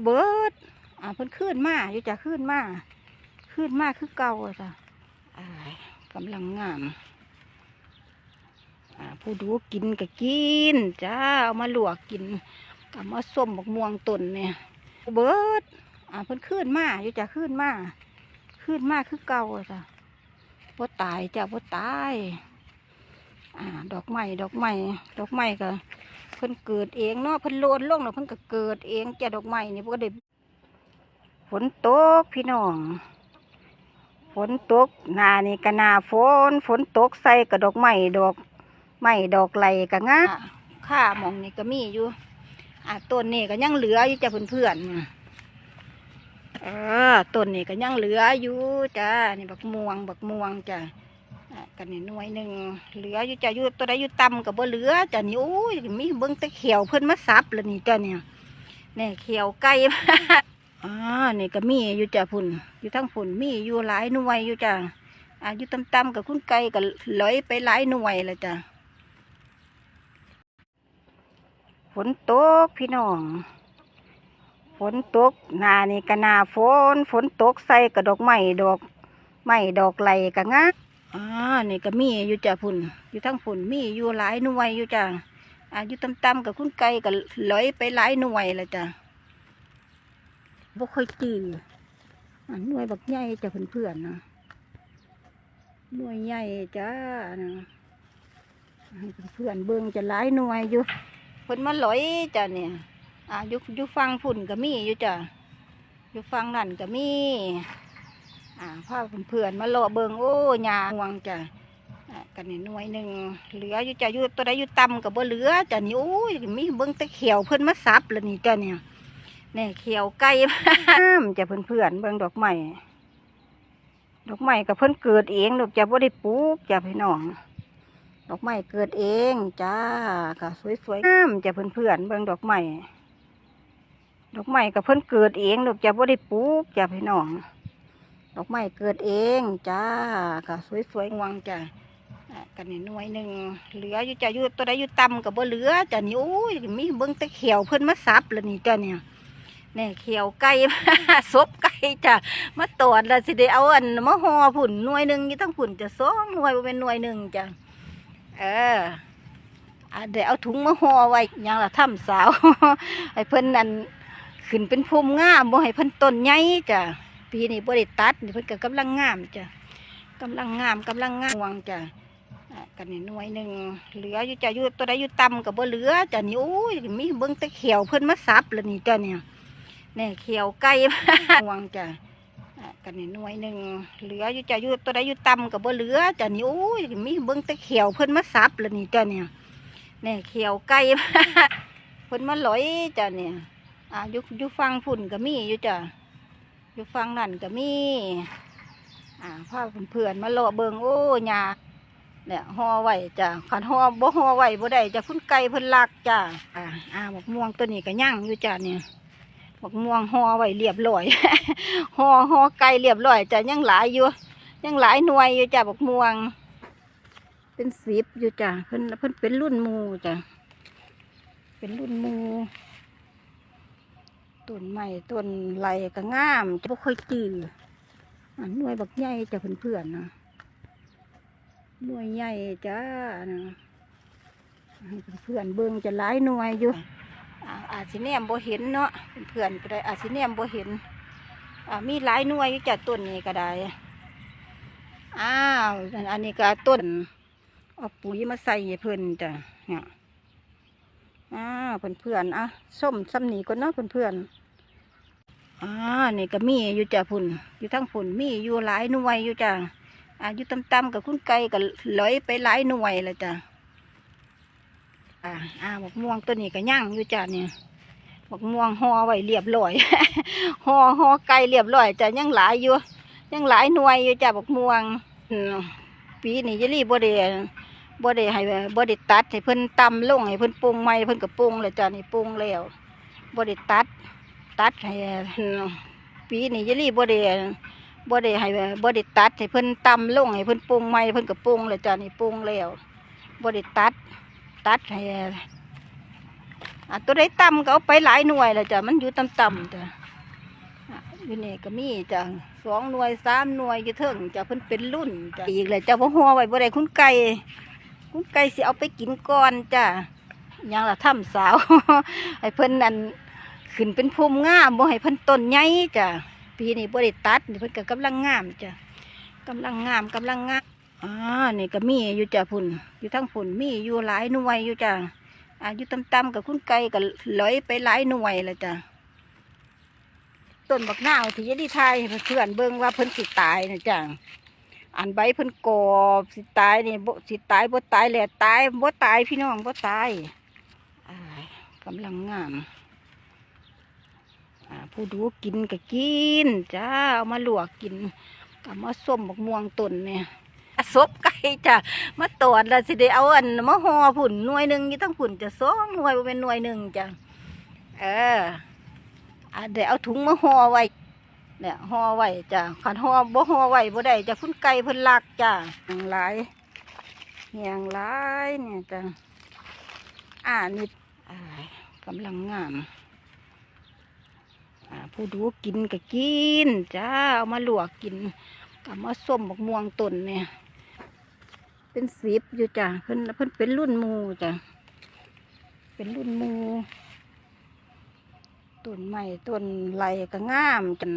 เบิดอ่าเพิ่นขึ้นมาอยู่จ้ะขึ้นมาขึ้นมาคือเก่าอะจ้ะอ่ากำลังงามอ่าผู้ดูกินก็กินจ้าเอามาลวกกินเอามาส้มบักม่วงต้นเนี่ยเบิดอ่าเพิ่นขึ้นมาอยู่จ้ะขึ้นมาขึ้นมาคือเก่าอะจ้ะบ่ตายจ้ะบ่ตาย อ่า ดอกไม้ดอกไม้ดอกไม้ก็เพิ่นเกิดเองเนาะเพิ่นโลนลงแล้วเพิ่นก็เกิดเองจ้ะดอกไม้นี่เพิ่นก็ได้ฝนตกพี่น้องฝนตกนานี่ก็นาฝน ฝนตกใส่กับดอกไม้ดอกไม้ดอกไหลก็งาข้ามองนี่ก็มีอยู่อะต้นนี่ก็ยังเหลืออยู่จ้ะเพื่อนๆเออต้นนี่ก็ยังเหลืออยู่จ้านี่บักม่วง บักม่วงจ้ะ กันนี่หน่วยหนึ่งเหลืออยู่จะอยู่ตัวใดอยู่ต่ำกับบ่เหลือจ้ะนี่โอ้ยมีเบิ้งตะเขียวเพิ่นมาซับแล้วนี่จ้ะเนี่ยเนี่ยเขียวไก่อ่านี่ก็มีอยู่จ้ะพุ่นอยู่ทั้งพุ่นมีอยู่หลายหน่วยอยู่จ้ะอายู่ต่ำๆกับคุณไก่ก็ลอยไปหลายหน่วยแล้วจ้ะฝนตกพี่น้องฝนตกนานี่ก็นาฝนฝนตกใส่กับดอกไม้ดอกไม้ดอกไหลก็งา อ่านี่ก็มีอยู่จ้ะพุ่นอยู่ทั้งพุ่นมีอยู่หลายหน่วยอยู่จ้ะอ่าอยู่ต่ำๆกับคุณไก่ก็ลอยไปหลายหน่วยแล้วจ้ะบ่ค่อยจืออ่าหน่วยบักใหญ่จ้ะเพื่อนๆนะหน่วยใหญ่จ้านะเพื่อนเบิ่งจะหลายหน่วยอยู่เพิ่นมาลอยจ้ะเนี่ยอ่าอยู่อยู่ฟังพุ่นก็มีอยู่จ้ะอยู่ฟังนั่นก็มี อ่าพาเพื่อนมาเลาะเบิงโอ้ยาห่วงจ้ะกันนี่หน่วยหนึ่งเหลืออยู่จะอยู่ตัวใดอยู่ต่ำกับบ่เหลือจ้ะนี่โอ้ยมีเบิ้งตะเขียวเพิ่อนมาซับแล้วนี่จ้ะเนี่ยเนี่ยเขียวไก่น้ำจ้ะเพื่อนๆเบิ่งดอกไม้ดอกไม้กับเพิ่อนเกิดเองดอกจ้ะบ่ได้ปลูกจ้ะพี่น้องดอกไม้เกิดเองจ้าก็สวยๆน้ำจ้ะเพื่อนๆเบิ่งดอกไม้ดอกไม้กับเพิ่อนเกิดเองดอกจ้ะบ่ได้ปลูกจ้ะพี่น้อง ดอกไม้เกิดเองจ้าก็สวยๆงวงจ้ะอะกันนี่หน่วยหนึ่งเหลืออยู่จ้ะอยู่ตัวใดอยู่ต่ำกับบ่เหลือจ้ะนี่โอ้ยมีเบิ้งตะเขียวเพิ่นมาซับแล้วนี่จ้ะเนี่ยเนี่เขียวไก่ซบไก่จ้ะมาตอดแล้วสิได้เอาอันมาห่อผุ่นหน่วยหนึ่งยี่ตั้งผุ่นจะสองหน่วยเป็นหน่วยหนึ่งจ้ะเออเดี๋ยวเอาถุงมาห่อไว้ยังละถ้ำสาวให้เพิ่นนั่นขึ้นเป็นภูมิงามบ่ให้เพิ่นต้นใหญ่จ้ะ ปีนี้บริตัดนี่เพิ่นก็กำลังงามจ้ะกำลังงามกำลังงามวงจ้ะอะกันนี่หน่วยหนึ่งเหลืออยู่จ้ะอยู่ตัวใดอยู่ต่ำกับบ่เหลือจ้ะนี่โอ้ยมีเบิ้งแตะเขียวเพิ่นมาซับแล้วนี่จ้ะเนี่ยเนี่เขียวไก่ วงจ้ะอะกันนี่หน่วยหนึ่งเหลืออยู่จ้ะอยู่ตัวใดอยู่ต่ำกับบ่เหลือจ้ะนี่โอ้ยมีเบิ้งแตะเขียวเพิ่นมาซับแล้วนี่จ้ะเนี่ยเนี่เขียวไก่ เพิ่นมาลอยจ้ะเนี่ยอะอยู่อยู่ฟังพุ่นก็มีอยู่จ้ะ อยู่ฟังนั่นก็มี อ่าพาเพื่อนมาเลเบิงโอ้ยาเนี่ยห่อไหวจ้ะขันห่อบ่ห่อไหวบ่ได้จะพุ่นไก่เพิ่นลักจ้ะอ่าอ่าบักม่วงตัวนี้ก็ย่างอยู่จ้ะเนี่ยบักม่วงห่อไหวเรียบร้อยห่อห่อไก่เรียบร้อยจ้ะยังหลายอยู่ยังหลายหน่วยอยู่จ้ะบักม่วง เป็นสิบอยู่จ้ะเพิ่นเพิ่นเป็นรุ่นมูจ้ะเป็นรุ่นมู ต้นไม้ต้นไหลก็งามจะบ่ค่อยจืออันหน่วยบักใหญ่จะเพื่อนๆนะหน่วยใหญ่จ้านะให้เพื่อนเบิ่งจะหลายหน่วยอยู่อาอาจสิแนมบ่เห็นเนาะเพื่อนก็ได้อาจสิแนมบ่เห็นมีหลายหน่วยอยู่จ้ะต้นนี้ก็ได้อ้าวอันนี้ก็ต้นเอาปุ๋ยมาใส่เพิ่นจ้ะเนี่ยอ้า วเพื่อนๆอะส้มซ้ำหนีก่อนเนาะเพื่อนๆอ่านี่ก็มีอยู่จ้ะพุ่นอยู่ทั้งพุ่นมีอยู่หลายหน่วยอยู่จ้ะอายู่ต่ำๆกับคุณไก่ก็ลอยไปหลายหน่วยแล้วจ้ะอ่าอ่าบักม่วงตัวนี้ก็ย่างอยู่จ้ะเนี่ยบักม่วงห่อไว้เรียบร้อยห่อห่อไก่เรียบร้อยจ้ะยังหลายอยู่ยังหลายหน่วยอยู่จ้ะบักม่วงปีนี้ยายลี่บ่ได้ บ่ได้ให้บ่ได้ตัดให้เพิ่นตำลงให้เพิ่นปรุงใหม่เพิ่นก็ปรุงแล้วจ้ะนี่ปรุงแล้วบ่ได้ตัด ตัดให้ปีนี้ยายลี่บ่ได้บ่ได้ให้บ่ได้ตัดให้เพิ่นตำลงให้เพิ่นปรุงใหม่เพิ่นก็ปรุงแล้วจ้ะนี่ปรุงแล้วบ่ได้ตัด ตัดให้อะตัวได้ตำก็เอาไปหลายหน่วยแล้วจ้ะมันอยู่ต่ำๆจ้ะอะอยู่นี่ก็มีจ้ะสองหน่วยสามหน่วยอยู่เถิงจ้ะเพิ่นเป็นรุ่นจ้ะอีกเลยจ้ะพ่อหัวไว้บ่ได้คุณไก่ คุณไก่สิเอาไปกินก่อนจ้ะยังล่ะถ้ำสาว ให้เพิ่นนั่นขึ้นเป็นภูมิงามบ่ให้เพิ่นต้นใหญ่จ้ะปีนี้บ่ได้ตัดนี่เพิ่นก็กำลังงามจ้ะกำลังงามกำลังงามอ่านี่ก็มีอยู่จ้ะพุ่นอยู่ทั้งพุ่นมีอยู่หลายหน่วยอยู่จ้ะอายุต่ำๆกับคุณไก่ก็ลอยไปหลายหน่วยแล้วจ้ะต้นบักนาวที่ยะดีไทยเพื่อนเบิ่งว่าเพิ่นสิตายนะจ้ะ อันใบเพิ่นกอบสิตายนี่บ่สิตายบ่ตายแหละตายบ่ตายพี่น้องบ่ตายกำลังงามผู้ดูกินก็กินจ้าเอามาลวกกินกับมาส้มบักม่วงต้นเนี่ยซบไก่จ้ะมาตรวจแล้วสิได้เอาอันมาห่อผุ่นหน่วยหนึ่งยี่ตั้งผุ่นจะสองหน่วยเป็นหน่วยหนึ่งจ้ะเออเดี๋ยวเอาถุงมาห่อไว้ เนี่ยห่อไว้จ้ะขันห่อบ่ห่อไว้บ่ได้จะพุ่นไก่เพิ่นลักจ้ะอย่างหลายอย่างหลายเนี่ยจ้ะอ่านี่อ่ากำลังงามผู้ดูกินก็กินจ้าเอามาลวกกินกับมาส้มบักม่วงต้นเนี่ย เป็นสิบอยู่จ้ะเพิ่นเพิ่นเป็นรุ่นมูจ้ะเป็นรุ่นมูต้นใหม่ต้นไหลก็งามจัน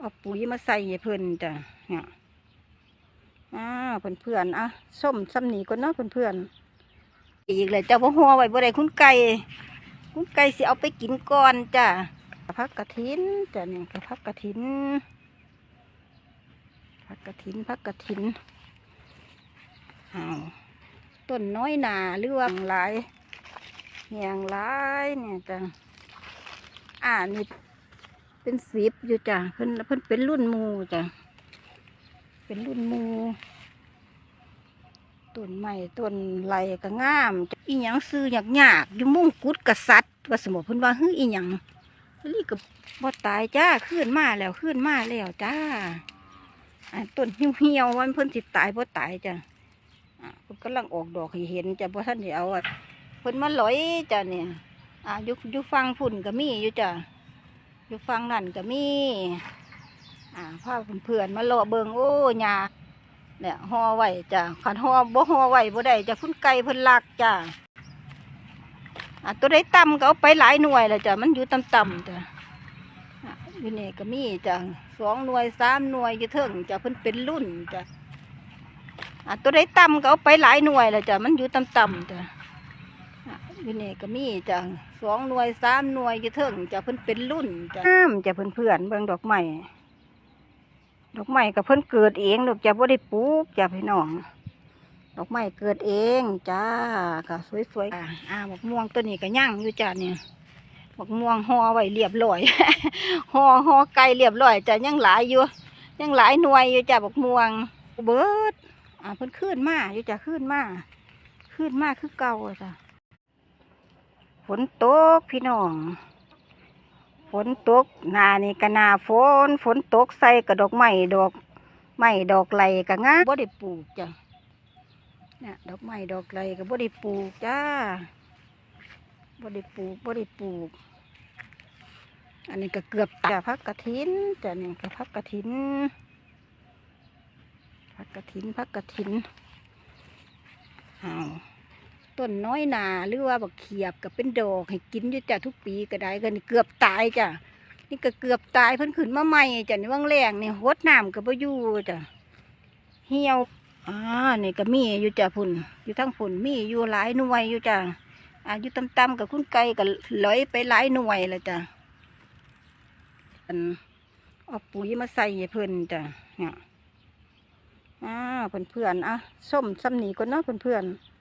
เอาปุ๋ยมาใส่เพิ่นจ้ะเนี่ยอ่าเพื่อนเพื่อนอะส้มซ้ำหนีก่อนเนาะเพื่อนเพื่อนอีกเลยเจ้ะพ่อหัวไว้บ่ได้คุณไก่คุณไก่สิเอาไปกินก่อนจ้ะพักกระถินจ้ะเนี่ยกระพักกระถินพักกระถินพักกระถินอ้าวต้นน้อยหนาหรือว่าหลายอย่างหลายเนี่ยจ้ะอ่านี่ เป็นสิบอยู่จ้ะเพิ่นเพิ่นเป็นรุ่นมูจ้ะเป็นรุ่นมูต้นใหม่ต้นไหลก็งามอีหยังซื้อหยากหยากอยู่มุ่งกุดกษัตริย์ว่าสมมติเพิ่นว่าเฮ้ยอีหยังนี่ก็บ่ตายจ้าขึ้นมาแล้วขึ้นมาแล้วจ้าต้นเหี่ยวๆวันเพิ่นสิตายบ่ตายจ้ะเพิ่นกำลังออกดอกให้เห็นจ้ะบ่ท่านได้เอาอะเพิ่นมาลอยจ้ะเนี่ยอ่ายู่อยู่ฟังพุ่นก็มีอยู่จ้ะ อยู่ฟังนั่นก็มีอ่าพาเพื่อนมาเลาะเบิงโอ้ยาเนี่ยห่อไหวจ้ะขันห่อบ่ห่อไหวบ่ได้จ้ะพุ่นไก่เพิ่นลักจ้ะอ่าตัวได้ต่ำก็เอาไปหลายหน่วยแล้วจ้ะมันอยู่ต่ำๆจ้ะอยู่นี่ก็มีจ้ะสองหน่วยสามหน่วยอยู่เถิงจ้ะเพิ่นเป็นรุ่นจ้ะอะตัวได้ต่ำก็เอาไปหลายหน่วยแล้วจ้ะมันอยู่ต่ำๆจ้ะ อะอยู่นี่ก็มีจ้ะสองหน่วยสามหน่วยอยู่เถิงจ้ะเพิ่นเป็นรุ่นจ้ะงามจ้ะเพื่อนๆเบิ่งดอกไม้ดอกไม้กับเพิ่นเกิดเองดอกจ้ะบ่ได้ปลูกจ้ะพี่น้อง ดอกไม้เกิดเองจ้าก็สวยๆอะอ่าบักม่วงตัวนี้ก็ย่างอยู่จ้ะเนี่ยบักม่วงห่อไว้เรียบร้อยห่อห่อไก่เรียบร้อยจ้ะยังหลายอยู่ยังหลายหน่วยอยู่จ้ะบักม่วงเบิดอ่าเพิ่นขึ้นมาอยู่จะขึ้นมาขึ้นมาคือเก่าอะจ้ะฝ นตกพี่น้อง ฝนตกหนานี่ก็หนาฝน ฝนตกใส่กระดอกไม้ดอกไม้ดอกไหลก็งามบ่ได้ปลูกจ้ะเนี่ยดอกไม้ดอกไหลก็บ่ได้ปลูกจ้าบ่ได้ปลูกบ่ได้ปลูก อันนี้ก็เกือบตายพักกระถินจ้ะนี่ก็พักกระถินพักกระถินพักกระถินอ้าว ต้นน้อยนาหรือว่าบักเขียบกับเป็นดอกให้กินอยู่จ้ะทุกปีก็ได้กันเกือบตายจ้ะนี่ก็เกือบตายเพิ่นขึ้นมาใหม่จ้ะในว่างแรงนี่หดน้ำกับอยู่จ้ะเหี่ยวอ่านี่ก็มีอยู่จ้ะพุ่นอยู่ทั้งพุ่นมีอยู่หลายหน่วยอยู่จ้ะอ่าอยู่ต่ำๆกับคุณไก่ก็ลอยไปหลายหน่วยแล้วจ้ะอันเอาปุ๋ยมาใส่เพิ่นจ้ะเนี่ยอ่าเพื่อนเพื่อนๆอะส้มซ้ำหนีก่อนเนาะเพื่อนเพื่อนๆ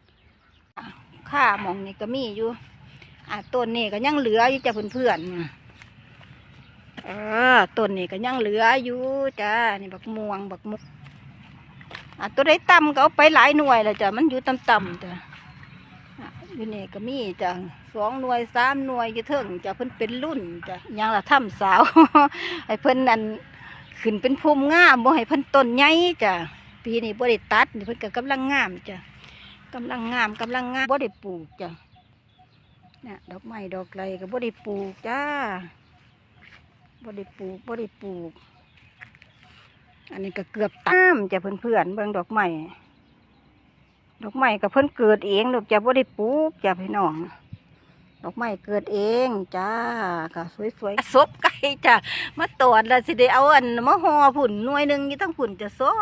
อะข้ามองนี่ก็มีอยู่อะต้นนี่ก็ยังเหลืออยู่จ้ะเพื่อนเอนๆเออต้นนี่ก็ยังเหลืออยู่จ้านี่บักม่วงบักมุกอะตัวได้ต่ำก็เอาไปหลายหน่วยแล้วจ้ะมันอยู่ต่ำๆจ้ะอยู่นี่ก็มีจ้ะสองหน่วยสามหน่วยอยู่เถิงจ้ะเพิ่นเป็นรุ่นจ้ะยังละถ้ำสาวให้เพิ่นนั่นขึ้นเป็นภูมิงามบ่ให้เพิ่นต้นใหญ่จ้ะปีนี้บ่ได้ตัดนี่เพิ่นก็กำลังงามจ้ะ กำลังงามกำลังงามบ่ได้ปลูกจ้ะเนี่ยดอกไม้ดอกไรก็บ่ได้ปลูกจ้าบ่ได้ปลูกบ่ได้ปลูก อันนี้ก็เกือบตามจ้ะเพื่อนๆเบิ่งดอกไม้ดอกไม้ก็เพิ่นเกิดเองดอกจ้ะบ่ได้ปลูกจ้ะพี่น้องดอกไม้เกิดเองจ้าก็สวยๆศพไก่จ้ะมาตอดแล้วสิได้เอาอันมาห่อผุ่นหน่วยหนึ่งอยู่ทั้งผุ่นจะสอ